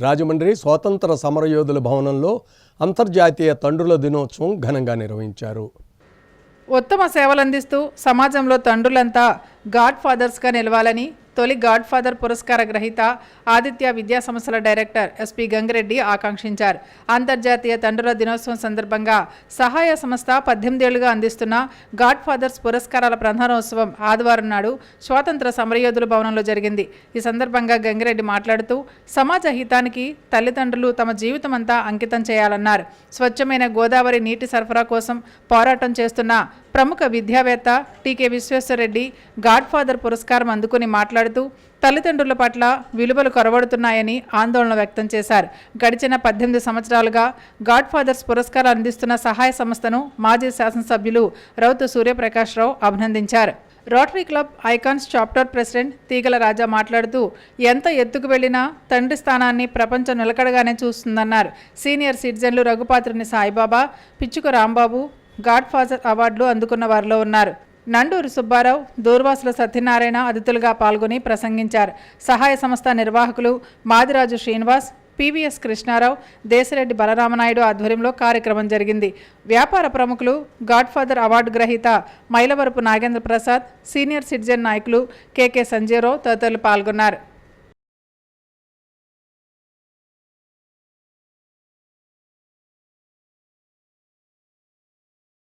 రాజమండ్రి స్వాతంత్ర సమరయోధుల భవనంలో అంతర్జాతీయ తండ్రుల దినోత్సవం ఘనంగా నిర్వహించారు. ఉత్తమ సేవలందిస్తూ సమాజంలో తండ్రులంతా గాడ్ ఫాదర్స్గా నిలవాలని తొలి గాడ్ ఫాదర్ పురస్కార గ్రహీత ఆదిత్య విద్యా సంస్థల డైరెక్టర్ ఎస్పి గంగిరెడ్డి ఆకాంక్షించారు. అంతర్జాతీయ తండ్రుల దినోత్సవం సందర్భంగా సహాయ సంస్థ పద్దెనిమిదేళ్ళుగా అందిస్తున్న గాడ్ ఫాదర్స్ పురస్కారాల ప్రధానోత్సవం ఆదివారం నాడు స్వాతంత్ర సమరయోధుల భవనంలో జరిగింది. ఈ సందర్భంగా గంగిరెడ్డి మాట్లాడుతూ సమాజ హితానికి తల్లిదండ్రులు తమ జీవితం అంతా అంకితం చేయాలన్నారు. స్వచ్ఛమైన గోదావరి నీటి సరఫరా కోసం పోరాటం చేస్తున్న ప్రముఖ విద్యావేత్త టీకే విశ్వేశ్వరరెడ్డి గాడ్ఫాదర్ పురస్కారం అందుకుని మాట్లాడుతూ తల్లిదండ్రుల పట్ల విలువలు కొరవడుతున్నాయని ఆందోళన వ్యక్తం చేశారు. గడిచిన పద్దెనిమిది సంవత్సరాలుగా గాడ్ఫాదర్స్ పురస్కారం అందిస్తున్న సహాయ సంస్థను మాజీ శాసనసభ్యులు రౌతు సూర్యప్రకాశ్రావు అభినందించారు. Rotary club icons chapter president Teegala Raja మాట్లాడుతూ ఎంత ఎత్తుకు వెళ్ళినా తండ్రి స్థానాన్ని ప్రపంచం నిలకడగానే చూస్తుందన్నారు. సీనియర్ సిటిజన్లు రఘుపాత్రుని సాయిబాబా పిచ్చుకు రాంబాబు గాడ్ ఫాదర్ అవార్డులు అందుకున్న వారిలో ఉన్నారు. నండూరు సుబ్బారావు దూర్వాసుల సత్యనారాయణ అతిథులుగా పాల్గొని ప్రసంగించారు. సహాయ సంస్థ నిర్వాహకులు మాదిరాజు శ్రీనివాస్ పివిఎస్ కృష్ణారావు దేశరెడ్డి బలరామనాయుడు ఆధ్వర్యంలో కార్యక్రమం జరిగింది. వ్యాపార ప్రముఖులు గాడ్ఫాదర్ అవార్డు గ్రహీత మైలవరపు నాగేంద్ర ప్రసాద్ సీనియర్ సిటిజన్ నాయకులు కెకే సంజయరావు తదితరులు పాల్గొన్నారు.